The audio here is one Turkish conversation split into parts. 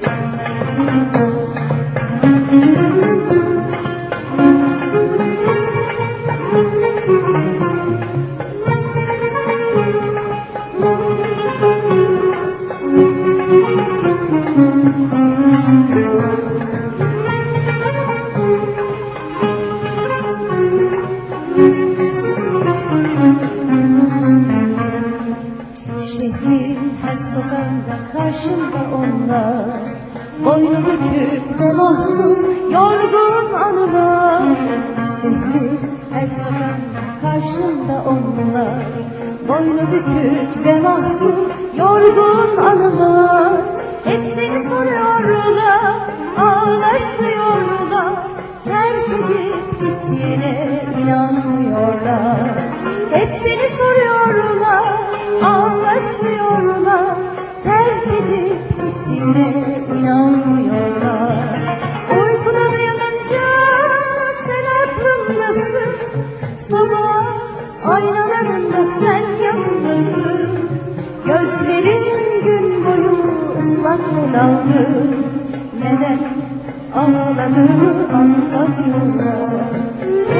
Thank you. Şehrin her sokağında karşımda onlar. Boynu bükük ve mahzun yorgun anılar. Şehrin her sokağında karşımda onlar. Boynu bükük ve mahzun yorgun anılar. Hep seni soruyorlar, ağlaşıyorlar. Terk edip gittiğine gittiğine inanmıyorlar Uykudan uyanınca sen aklımdasın. Sabah aynalarında sen yanımdasın Gözlerin gün boyu ıslak Neden ağladığımı anlamıyorlar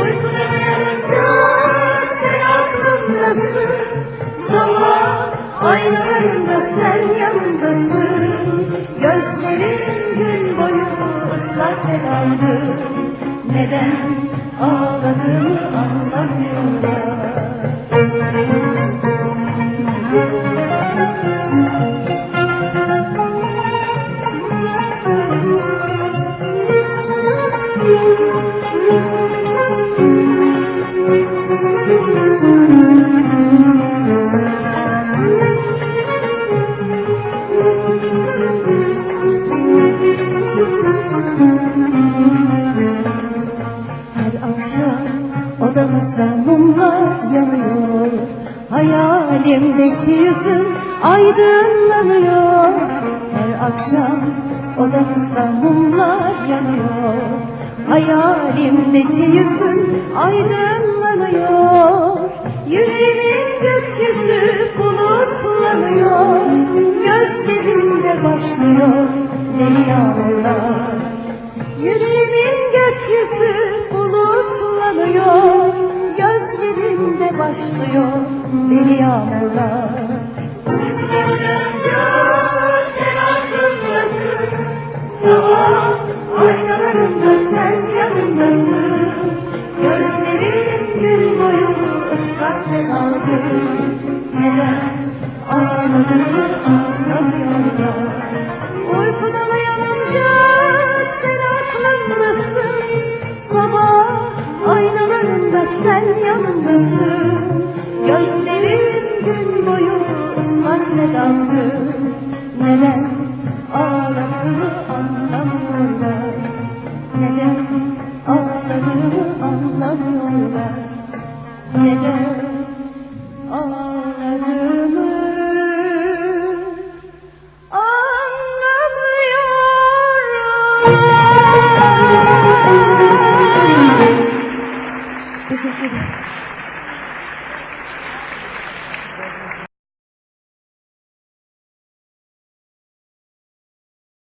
Uykudan uyanınca sen aklımdasın. Sabah aynalarında sen yanımdasın Gözlerin gün boyu ıslak olandı Neden ağladığımı anlamıyorlar odamızda mumlar yanıyor. Hayalimdeki yüzün aydınlanıyor. Her akşam odamızda mumlar yanıyor. Hayalimdeki yüzün aydınlanıyor. Yüreğimin gökyüzü bulutlanıyor. Gözlerimde başlıyor deli yağmurlar. Yüreğimin başlıyor deli yağmurlar. Sabah aynalarında sen yanımdasın. Gözlerin gün boyu ıslak kaldı Neden ağladığımı anlamıyorlar sen yanımdasın Gözlerin gün boyu ıslak kaldı Neden ağladığımı anlamıyorlar. Neden ağladığımı anlamıyorlar. Neden 谢谢。谢谢